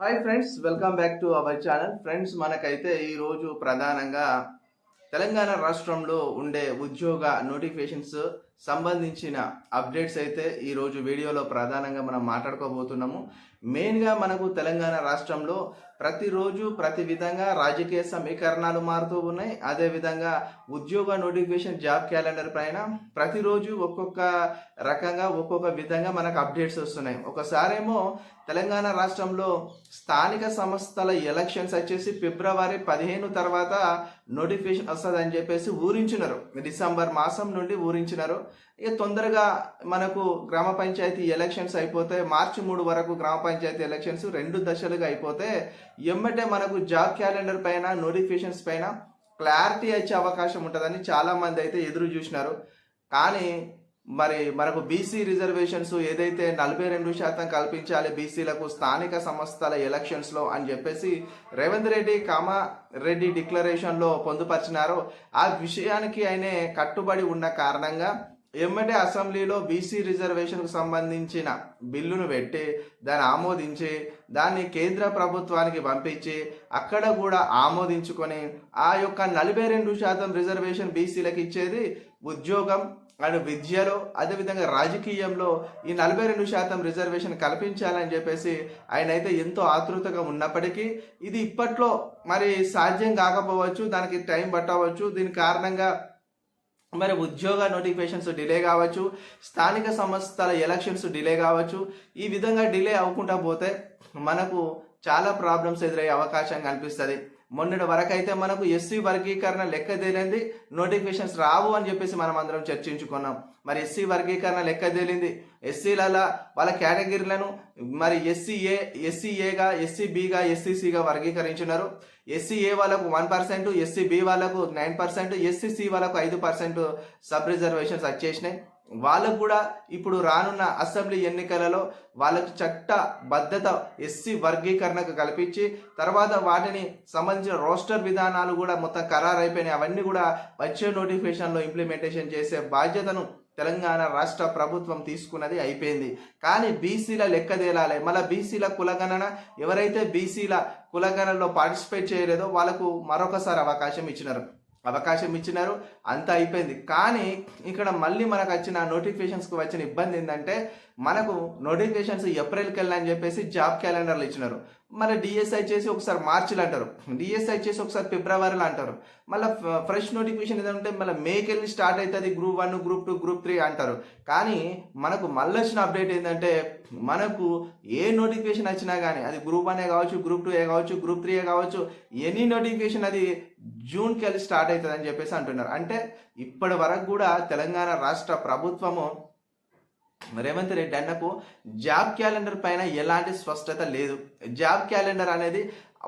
Hi friends welcome back to our channel friends మనకైతే ఈరోజు ప్రధానంగా తెలంగాణ రాష్ట్రంలో ఉండే ఉద్యోగ నోటిఫికేషన్స్ సంబంధించిన అప్డేట్స్ అయితే ఈరోజు వీడియోలో ప్రధానంగా మనం మాట్లాడుకోబోతున్నాము. మెయిన్గా మనకు తెలంగాణ రాష్ట్రంలో ప్రతిరోజు ప్రతి విధంగా రాజకీయ సమీకరణాలు మారుతూ ఉన్నాయి. అదేవిధంగా ఉద్యోగ నోటిఫికేషన్ జాబ్ క్యాలెండర్ పైన ప్రతిరోజు ఒక్కొక్క రకంగా ఒక్కొక్క విధంగా మనకు అప్డేట్స్ వస్తున్నాయి. ఒకసారేమో తెలంగాణ రాష్ట్రంలో స్థానిక సంస్థల ఎలక్షన్స్ వచ్చేసి ఫిబ్రవరి పదిహేను తర్వాత నోటిఫికేషన్ వస్తుందని చెప్పేసి ఊరించినారు డిసెంబర్ మాసం నుండి ఊరించినారు ఇక తొందరగా మనకు గ్రామ పంచాయతీ ఎలక్షన్స్ అయిపోతే మార్చి మూడు వరకు గ్రామ పంచాయతీ ఎలక్షన్స్ రెండు దశలుగా అయిపోతే ఎమ్మటే మనకు జాబ్ క్యాలెండర్ పైన నోటిఫికేషన్స్ పైన క్లారిటీ వచ్చే అవకాశం ఉంటుందని చాలా మంది అయితే ఎదురు చూసినారు. కానీ మరి మనకు బీసీ రిజర్వేషన్స్ ఏదైతే నలభై రెండు శాతం కల్పించాలి బీసీలకు స్థానిక సంస్థల ఎలక్షన్స్లో అని చెప్పేసి రేవంత్ రెడ్డి కామారెడ్డి డిక్లరేషన్లో పొందుపరిచినారో. ఆ విషయానికి ఆయనే కట్టుబడి ఉన్న కారణంగా ఎమ్మటే అసెంబ్లీలో బీసీ రిజర్వేషన్కు సంబంధించిన బిల్లును పెట్టి దాన్ని ఆమోదించి దాన్ని కేంద్ర ప్రభుత్వానికి పంపించి అక్కడ కూడా ఆమోదించుకొని ఆ యొక్క నలభై రెండు శాతం రిజర్వేషన్ బీసీలకు ఇచ్చేది ఉద్యోగం అండ్ విద్యలో అదేవిధంగా రాజకీయంలో ఈ నలభై రెండు శాతం రిజర్వేషన్ కల్పించాలని చెప్పేసి ఆయన అయితే ఎంతో ఆతృతగా ఉన్నప్పటికీ ఇది ఇప్పట్లో మరి సాధ్యం కాకపోవచ్చు దానికి టైం పట్టవచ్చు. దీని కారణంగా మరి ఉద్యోగ నోటిఫికేషన్స్ డిలే కావచ్చు స్థానిక సంస్థల ఎలక్షన్స్ డిలే కావచ్చు ఈ విధంగా డిలే అవ్వకుండా పోతే మనకు చాలా ప్రాబ్లమ్స్ ఎదురయ్యే అవకాశం కనిపిస్తుంది మొన్నటి వరకు అయితే మనకు ఎస్సీ వర్గీకరణ లెక్క తేలింది నోటిఫికేషన్స్ రావు అని చెప్పేసి మనం అందరం చర్చించుకున్నాం. మరి ఎస్సీ వర్గీకరణ లెక్క తేలింది ఎస్సీలలో వాళ్ళ కేటగిరీలను మరి ఎస్సీ ఏ ఎస్సీబీగా ఎస్సీసీగా వర్గీకరించినారు. ఎస్సీ ఏ వాళ్ళకు వన్ పర్సెంట్ ఎస్సీ బి వాళ్ళకు నైన్ పర్సెంట్ ఎస్సీ సి వాళ్ళకు ఐదు పర్సెంట్ సబ్ రిజర్వేషన్స్ వచ్చేసినాయి. వాళ్ళకు కూడా ఇప్పుడు రానున్న అసెంబ్లీ ఎన్నికలలో వాళ్ళకు చట్ట భద్రత ఎస్సీ వర్గీకరణకు కల్పించి తర్వాత వాటిని సంబంధించిన రోస్టర్ విధానాలు కూడా మొత్తం ఖరారు అయిపోయినాయి అవన్నీ కూడా వచ్చే నోటిఫికేషన్లో ఇంప్లిమెంటేషన్ చేసే బాధ్యతను తెలంగాణ రాష్ట్ర ప్రభుత్వం తీసుకున్నది అయిపోయింది. కానీ బీసీల లెక్క తేలాలి మళ్ళీ బీసీల కులగణన ఎవరైతే బీసీల కులగణనలో పార్టిసిపేట్ చేయలేదో వాళ్ళకు మరొకసారి అవకాశం ఇచ్చినారు. అవకాశం ఇచ్చినారు అంత అయిపోయింది. కానీ ఇక్కడ మళ్ళీ మనకు వచ్చిన నోటిఫికేషన్స్కి వచ్చిన ఇబ్బంది ఏంటంటే మనకు నోటిఫికేషన్స్ ఏప్రిల్కి వెళ్ళని చెప్పేసి జాబ్ క్యాలెండర్లు ఇచ్చినారు. మళ్ళీ డిఎస్ఐ చేసి ఒకసారి మార్చిలు అంటారు. డిఎస్ఐ చేసి ఒకసారి ఫిబ్రవరిలో అంటారు. మళ్ళీ ఫ్రెష్ నోటిఫికేషన్ ఏదంటే మళ్ళీ మేకి వెళ్ళి స్టార్ట్ అవుతుంది group one group two group three అంటారు. కానీ మనకు మళ్ళీ వచ్చిన అప్డేట్ ఏంటంటే మనకు ఏ నోటిఫికేషన్ వచ్చినా కానీ అది గ్రూప్ వన్ ఏ కావచ్చు గ్రూప్ టూ ఏ కావచ్చు గ్రూప్ త్రీ ఏ కావచ్చు ఎనీ నోటిఫికేషన్ అది జూన్కి వెళ్ళి స్టార్ట్ అవుతుంది అని చెప్పేసి అంటున్నారు. అంటే ఇప్పటి వరకు కూడా తెలంగాణ రాష్ట్ర ప్రభుత్వము రేవంత్ రెడ్డి అన్నకు జాబ్ క్యాలెండర్ పైన ఎలాంటి స్పష్టత లేదు. జాబ్ క్యాలెండర్ అనేది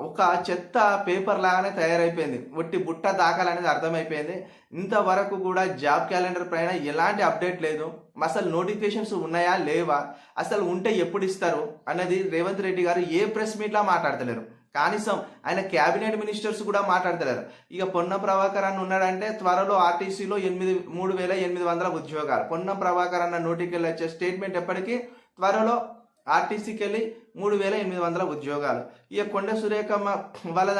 ఒక చెత్త పేపర్ లాగానే తయారైపోయింది. ఒట్టి బుట్ట దాఖలనేది అర్థమైపోయింది. ఇంతవరకు కూడా జాబ్ క్యాలెండర్ పైన ఎలాంటి అప్డేట్ లేదు. అసలు నోటిఫికేషన్స్ ఉన్నాయా లేవా అసలు ఉంటే ఎప్పుడు ఇస్తారు అన్నది రేవంత్ రెడ్డి గారు ఏ ప్రెస్ మీట్లో మాట్లాడతలేరు. కనీసం ఆయన క్యాబినెట్ మినిస్టర్స్ కూడా మాట్లాడతలేరు. ఇక పొన్న ప్రభాకర్ అన్న ఉన్నాడంటే త్వరలో ఆర్టీసీలో ఎనిమిది మూడు వేల ఎనిమిది వందల ఉద్యోగాలు. పొన్న ప్రభాకర్ అన్న నోటికి వెళ్ళి వచ్చే స్టేట్మెంట్ ఎప్పటికీ? త్వరలో ఆర్టీసీకి వెళ్ళి మూడు వేల ఎనిమిది వందల ఉద్యోగాలు. ఇక కొండ సురేఖమ్మ వాళ్ళ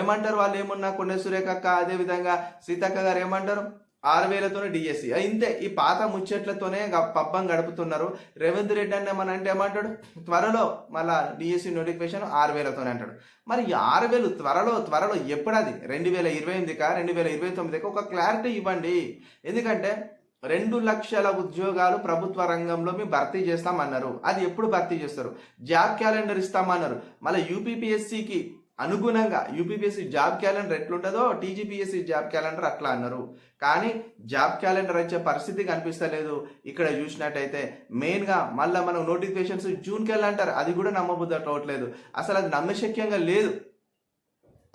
ఏమంటారు వాళ్ళు ఏమున్నా? కొండ సురేఖక్క అదేవిధంగా సీతక్క గారు ఏమంటారు? ఆరు వేలతోనే డిఎస్సి ఇంతే. ఈ పాత ముచ్చట్లతోనే పబ్బం గడుపుతున్నారు. రేవంత్ రెడ్డి అన్న మన అంటే ఏమంటాడు? త్వరలో మళ్ళా డిఎస్సి నోటిఫికేషన్ ఆరు వేలతోనే అంటాడు. మరి ఈ ఆరు వేలు త్వరలో త్వరలో ఎప్పుడది? రెండు వేల ఇరవై ఎనిమిదికా రెండు వేల ఇరవై తొమ్మిదికా? ఒక క్లారిటీ ఇవ్వండి. ఎందుకంటే రెండు లక్షల ఉద్యోగాలు ప్రభుత్వ రంగంలో మేము భర్తీ చేస్తామన్నారు. అది ఎప్పుడు భర్తీ చేస్తారు? జాబ్ క్యాలెండర్ ఇస్తామన్నారు. మళ్ళీ యూపీపీఎస్సికి అనుగుణంగా యూపీపీఎస్సీ జాబ్ క్యాలెండర్ ఎట్లుంటుందో టీజీపీఎస్సీ జాబ్ క్యాలెండర్ అట్లా అన్నారు. కానీ జాబ్ క్యాలెండర్ వచ్చే పరిస్థితి కనిపిస్తలేదు. ఇక్కడ చూసినట్టయితే మెయిన్గా మళ్ళీ మనం నోటిఫికేషన్స్ జూన్కి వెళ్ళంటారు అది కూడా నమ్మబుద్ధి అవ్వట్లేదు. అసలు అది నమ్మశక్యంగా లేదు.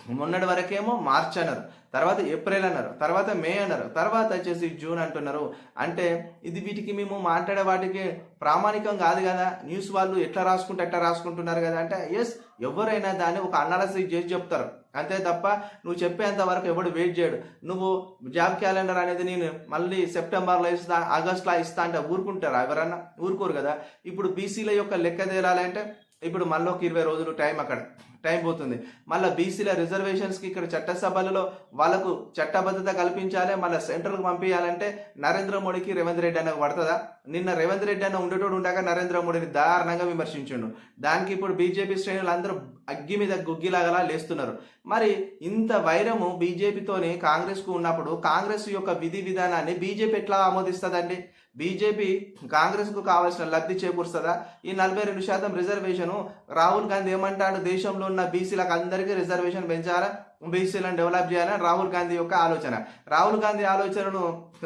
మొన్నటి వరకేమో మార్చ్ అన్నారు. తర్వాత ఏప్రిల్ అన్నారు. తర్వాత మే అన్నారు. తర్వాత వచ్చేసి జూన్ అంటున్నారు. అంటే ఇది వీటికి మేము మాట్లాడే వాటికి ప్రామాణికం కాదు కదా. న్యూస్ వాళ్ళు ఎట్లా రాసుకుంటే ఎట్లా రాసుకుంటున్నారు కదా అంటే ఎస్ ఎవరైనా దాన్ని ఒక అనాలసిస్ చేసి చెప్తారు. అంతే తప్ప నువ్వు చెప్పేంత వరకు ఎవడు వెయిట్ చేయడు. నువ్వు జాబ్ క్యాలెండర్ అనేది నేను మళ్ళీ సెప్టెంబర్లో ఇస్తా ఆగస్ట్లో ఇస్తా అంటే ఊరుకుంటారా ఎవరన్నా? ఊరుకోరు కదా. ఇప్పుడు బీసీల యొక్క లెక్క తేలాలంటే ఇప్పుడు మళ్ళీ ఒక ఇరవై రోజులు టైం అక్కడ టైం పోతుంది. మళ్ళీ బీసీల రిజర్వేషన్స్కి ఇక్కడ చట్టసభలలో వాళ్ళకు చట్టబద్ధత కల్పించాలి మళ్ళీ సెంట్రల్కి పంపించాలంటే నరేంద్ర మోడీకి రేవంత్ రెడ్డి అన్నకు పడుతుందా? నిన్న రేవంత్ రెడ్డి అన్న ఉండేటోడు ఉండగా నరేంద్ర మోడీని దారుణంగా విమర్శించిండు. దానికి ఇప్పుడు బీజేపీ శ్రేణులు అందరూ అగ్గి మీద గుగ్గిలాగలా లేస్తున్నారు. మరి ఇంత వైరము బీజేపీతోని కాంగ్రెస్కు ఉన్నప్పుడు కాంగ్రెస్ యొక్క విధి విధానాన్ని బీజేపీ ఎట్లా ఆమోదిస్తుందండి? బీజేపీ కాంగ్రెస్కు కావాల్సిన లబ్ధి చేకూరుస్తుందా? ఈ నలభై రెండు శాతం రిజర్వేషను రాహుల్ గాంధీ ఏమంటాడు? దేశంలో ఉన్న బీసీలకు అందరికీ రిజర్వేషన్ పెంచాలా? బీసీలను డెవలప్ చేయాలని రాహుల్ గాంధీ యొక్క ఆలోచన. రాహుల్ గాంధీ ఆలోచనను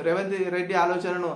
రేవంత్ రెడ్డి ఆలోచనను